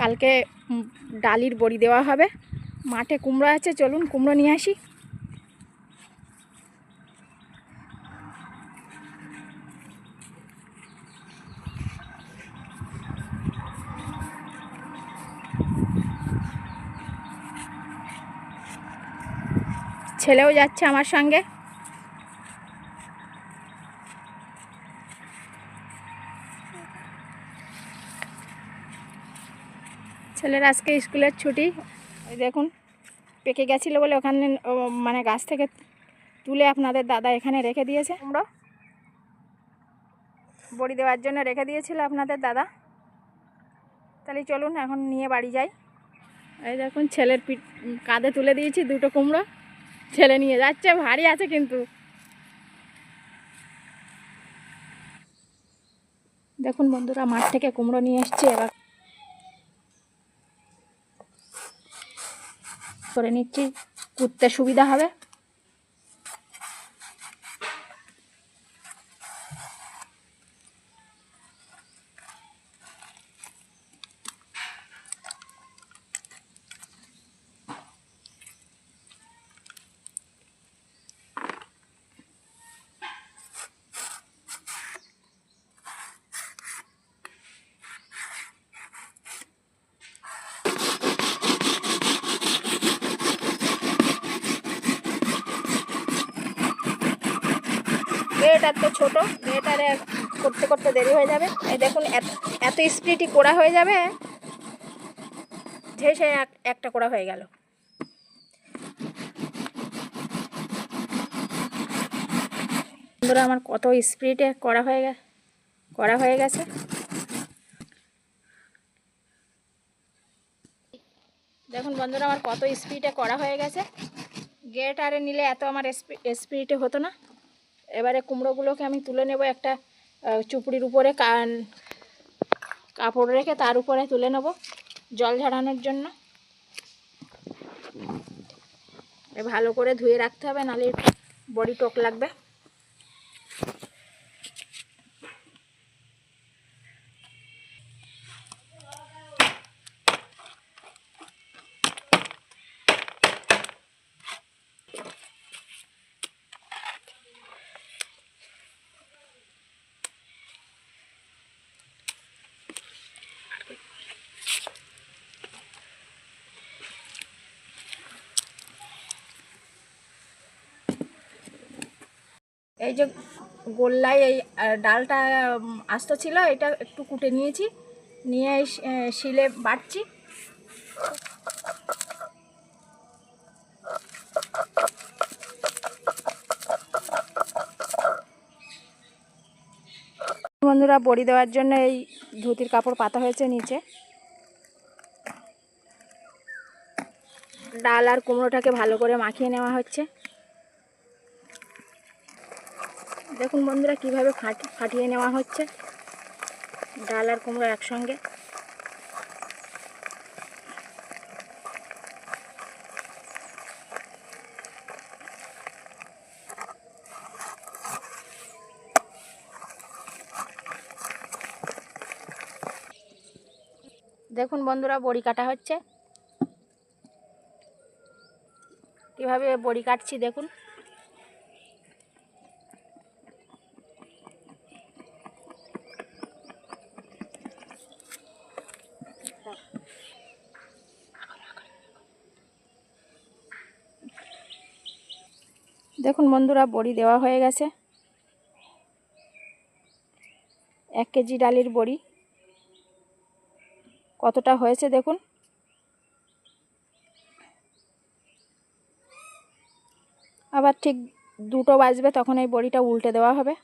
কালকে ডালির বড়ি দেওয়া হবে। মাঠে কুমড়ো আছে, চলুন কুমড়ো নিয়ে আসি। ছেলেও যাচ্ছে আমার সঙ্গে। ছেলের আজকে স্কুলের ছুটি। দেখুন, পেকে গেছিল বলে ওখানে মানে গাছ থেকে তুলে আপনাদের দাদা এখানে রেখে দিয়েছে। আমরা বড়ি দেওয়ার জন্য রেখে দিয়েছিল আপনাদের দাদা। তাহলে চলুন, এখন নিয়ে বাড়ি যাই। এই দেখুন, ছেলের পিঠ কাঁধে তুলে দিয়েছি দুটো কুমড়ো। ছেলে নিয়ে যাচ্ছে, ভারী আছে কিন্তু। দেখুন বন্ধুরা, মাঠ থেকে কুমড়ো নিয়ে এসছে, এবার করে নিচ্ছি। কুদতে সুবিধা হবে। মেয়েটার তো ছোটো, মেয়েটারে করতে করতে দেরি হয়ে যাবে। এই দেখুন, এত স্পিডই করা হয়ে যাবে যে সে এক, একটা করা হয়ে গেল। বন্ধুরা, আমার কত স্পিডে করা হয়ে গেছে, করা হয়ে গেছে। দেখুন বন্ধুরা, আমার কত স্পিডে করা হয়ে গেছে। গেট আরে নিলে এত আমার স্পিডে হতো না। এবারে কুমড়োগুলোকে আমি তুলে নেব একটা চুপড়ির উপরে, কান, কাপড় রেখে তার উপরে তুলে নেব জল ঝাড়ানোর জন্য। ভালো করে ধুয়ে রাখতে হবে, নাহলে বডি টক লাগবে। এই যে গোল্লায় এই ডালটা আস্ত ছিল, এটা একটু কুটে নিয়েছি। নিয়ে শিলে বাটছি। বন্ধুরা, বড়ি দেওয়ার জন্য এই ধুতির কাপড় পাতা হয়েছে নিচে। ডাল আর কুমড়োটাকে ভালো করে মাখিয়ে নেওয়া হচ্ছে। দেখুন বন্ধুরা কীভাবে ফাটি, ফাটিয়ে নেওয়া হচ্ছে। ডাল আর কুমড়ো একসঙ্গে। দেখুন বন্ধুরা বড়ি কাটা হচ্ছে। কীভাবে বড়ি কাটছি দেখুন। দেখুন বন্ধুরা, বড়ি দেওয়া হয়ে গেছে। এক কেজি ডালির বড়ি। কতটা হয়েছে দেখুন। আবার ঠিক দুটো বাজবে, তখন এই বড়িটা উল্টে দেওয়া হবে।